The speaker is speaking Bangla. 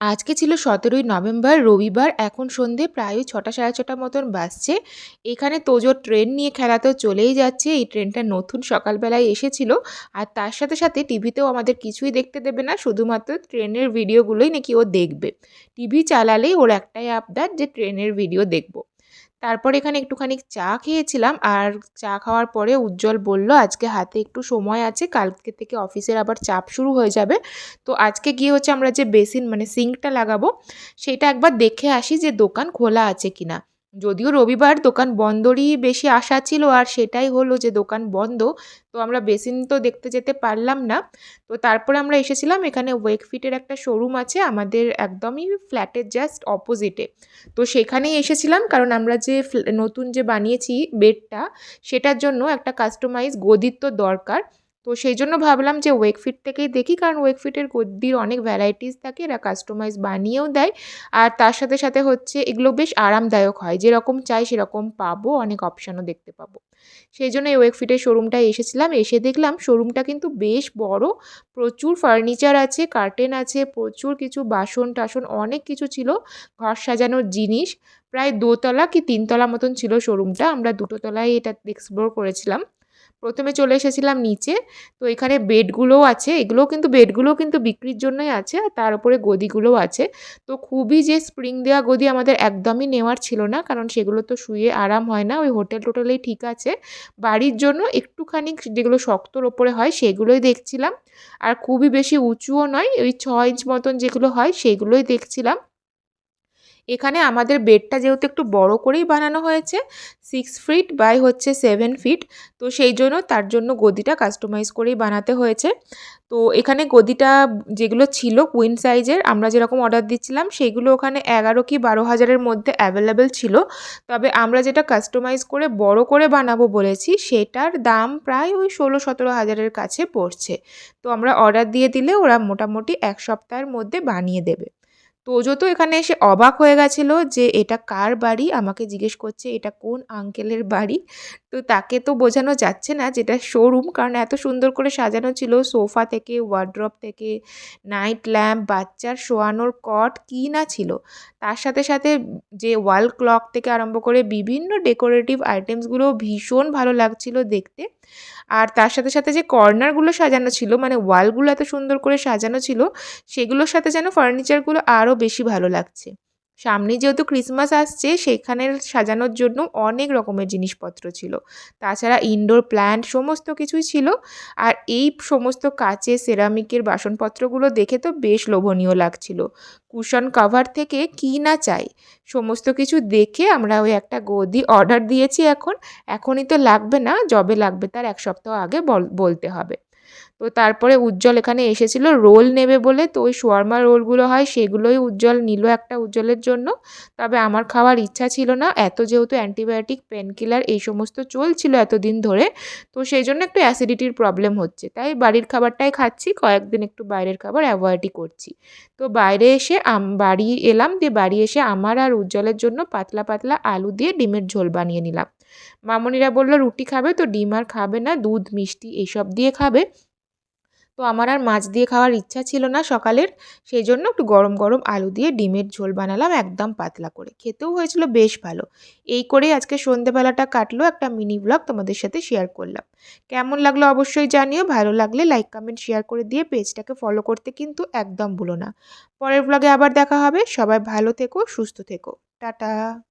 আজকে ছিল সতেরোই নভেম্বর, রবিবার, এখন সন্ধে, প্রায় ছটা সাড়ে ছটা মতন বাসছে এখানে তোজো ট্রেন নিয়ে খেলা তো চলেই যাচ্ছে, এই ট্রেনটা নতুন সকালবেলায় এসেছিল। আর তার সাথে সাথে টিভিতেও আমাদের কিছুই দেখতে দেবে না, শুধুমাত্র ট্রেনের ভিডিওগুলোই নাকি ও দেখবে। টিভি চালালেই ওর একটাই আবদার যে ট্রেনের ভিডিও দেখব। তারপর এখানে একটুখানি চা খেয়েছিলাম আর চা খাওয়ার পরে উজ্জ্বল বলল, আজকে হাতে একটু সময় আছে, কালকে থেকে অফিসের আবার চাপ শুরু হয়ে যাবে। তো আজকে গিয়ে হচ্ছে আমরা যে বেসিন মানে সিঙ্কটা লাগাবো, সেটা একবার দেখে আসি যে দোকান খোলা আছে কি না যদিও রবিবার দোকান বন্ধরই বেশি আশা ছিল, আর সেটাই হলো যে দোকান বন্ধ, তো আমরা বেসিন তো দেখতে যেতে পারলাম না। তো তারপরে আমরা এসেছিলাম, এখানে ওয়েকফিটের একটা শোরুম আছে, আমাদের একদমই ফ্ল্যাটের জাস্ট অপোজিটে। তো সেখানেই এসেছিলাম, কারণ আমরা যে নতুন যে বানিয়েছি বেডটা, সেটার জন্য একটা কাস্টমাইজ গদির তো দরকার। তো সেই জন্য ভাবলাম যে ওয়েকফিট থেকেই দেখি, কারণ ওয়েকফিটের গদ্দির অনেক ভ্যারাইটিস থাকে, এরা কাস্টমাইজ বানিয়েও দেয়। আর তার সাথে সাথে হচ্ছে এগুলো বেশ আরামদায়ক হয়, যেরকম চাই সেরকম পাবো, অনেক অপশানও দেখতে পাবো। সেই জন্য এই ওয়েকফিটের শোরুমটায় এসেছিলাম, এসে দেখলাম শোরুমটা কিন্তু বেশ বড়, প্রচুর ফার্নিচার আছে কার্টেন আছে, প্রচুর কিছু বাসন টাসন, অনেক কিছু ছিল, ঘর সাজানোর জিনিস। প্রায় দোতলা কি তিনতলা মতন ছিল শোরুমটা আমরা দুটো তলায় এটা এক্সপ্লোর করেছিলাম। প্রথমে চলে এসেছিলাম নিচে। তো এখানে বেডগুলোও আছে। এগুলোও কিন্তু, বেডগুলোও কিন্তু বিক্রির জন্যই আছে আর তার উপরে গদিগুলোও আছে। তো খুবই যে স্প্রিং দেওয়া গদি আমাদের একদমই নেওয়ার ছিল না, কারণ সেগুলো তো শুয়ে আরাম হয় না। ওই হোটেল টোটেলেই ঠিক আছে। বাড়ির জন্য একটুখানি যেগুলো শক্তর ওপরে হয় সেগুলোই দেখছিলাম। আর খুবই বেশি উঁচুও নয়, ওই ছ ইঞ্চ মতন যেগুলো হয় সেগুলোই দেখছিলাম। এখানে আমাদের বেডটা যেহেতু একটু বড় করেই বানানো হয়েছে সিক্স ফিট বাই হচ্ছে সেভেন ফিট তো সেই জন্য তার জন্য গদিটা কাস্টমাইজ করেই বানাতে হয়েছে। তো এখানে গদিটা যেগুলো ছিল কুইন সাইজের আমরা যেরকম অর্ডার দিচ্ছিলাম, সেগুলো ওখানে এগারো কি বারো হাজারের মধ্যে অ্যাভেলেবেল ছিল। তবে আমরা যেটা কাস্টমাইজ করে বড় করে বানাবো বলেছি, সেটার দাম প্রায় ওই ষোলো সতেরো হাজারের কাছে পড়ছে। তো আমরা অর্ডার দিয়ে দিলে ওরা মোটামুটি এক সপ্তাহের মধ্যে বানিয়ে দেবে। তোজো তো এখানে এসে অবাক হয়ে গেছিল যে এটা কার বাড়ি? আমাকে জিজ্ঞেস করছে, এটা কোন আঙ্কেলের বাড়ি? তো তাকে তো বোঝানো যাচ্ছে না যেটা শোরুম কারণ এত সুন্দর করে সাজানো ছিল সোফা থেকে ওয়ার্ড্রপ থেকে নাইট ল্যাম্প বাচ্চার শোয়ানোর কট কী না ছিল। তার সাথে সাথে যে ওয়াল ক্লক থেকে আরম্ভ করে বিভিন্ন ডেকোরেটিভ আইটেমসগুলো ভীষণ ভালো লাগছিল দেখতে। আর তার সাথে সাথে যে কর্নারগুলো সাজানো ছিল মানে ওয়ালগুলো এত সুন্দর করে সাজানো ছিল, সেগুলোর সাথে যেন ফার্নিচারগুলো আরও বেশি ভালো লাগছে। সামনে যেহেতু ক্রিসমাস আসছে সেখানের সাজানোর জন্য অনেক রকমের জিনিসপত্র ছিল। তাছাড়া ইনডোর প্ল্যান্ট সমস্ত কিছুই ছিল। আর এই সমস্ত কাচে সেরামিকের বাসনপত্রগুলো দেখে তো বেশ লোভনীয় লাগছিল। কুশন কাভার থেকে কী না চাই? সমস্ত কিছু দেখে আমরা ওই একটা গদি অর্ডার দিয়েছি এখন। এখনই তো লাগবে না, যবে লাগবে তার এক সপ্তাহ আগে বলতে হবে। তো তারপরে উজ্জ্বল এখানে এসেছিল, রোল নেবে বলে। তো ওই শোয়ারমা রোলগুলো হয়, সেগুলোই উজ্জ্বল নিল একটা উজ্জ্বলের জন্য। তবে আমার খাওয়ার ইচ্ছা ছিল না, এত যেহেতু অ্যান্টিবায়োটিক পেনকিলার এই সমস্ত চলছিল এতদিন ধরে, তো সেই জন্য একটু অ্যাসিডিটির প্রবলেম হচ্ছে। তাই বাড়ির খাবারটাই খাচ্ছি, কয়েকদিন একটু বাইরের খাবার অ্যাভয়েডই করছি। তো বাইরে এসে বাড়ি এলাম, দিয়ে বাড়ি এসে আমার আর উজ্জ্বলের জন্য পাতলা পাতলা আলু দিয়ে ডিমের ঝোল বানিয়ে নিলাম। মামনিরা বলল, রুটি খাবে তো, ডিম আর খাবে না, দুধ, মিষ্টি এইসব দিয়ে খাবে। তো আমার আর মাছ দিয়ে খাওয়ার ইচ্ছা ছিল না সকালের, সেই জন্য একটু গরম গরম আলু দিয়ে ডিমের ঝোল বানালাম একদম পাতলা করে। খেতেও হয়েছিল বেশ ভালো। এই করেই আজকে সন্ধেবেলাটা কাটলো, একটা মিনি ব্লগ তোমাদের সাথে শেয়ার করলাম। কেমন লাগল অবশ্যই জানিও, ভালো লাগলে লাইক কমেন্ট শেয়ার করে দিয়ে পেজটাকে ফলো করতে কিন্তু একদম ভুলো না। পরের ব্লগে আবার দেখা হবে, সবাই ভালো থেকো, সুস্থ থেকো। টাটা।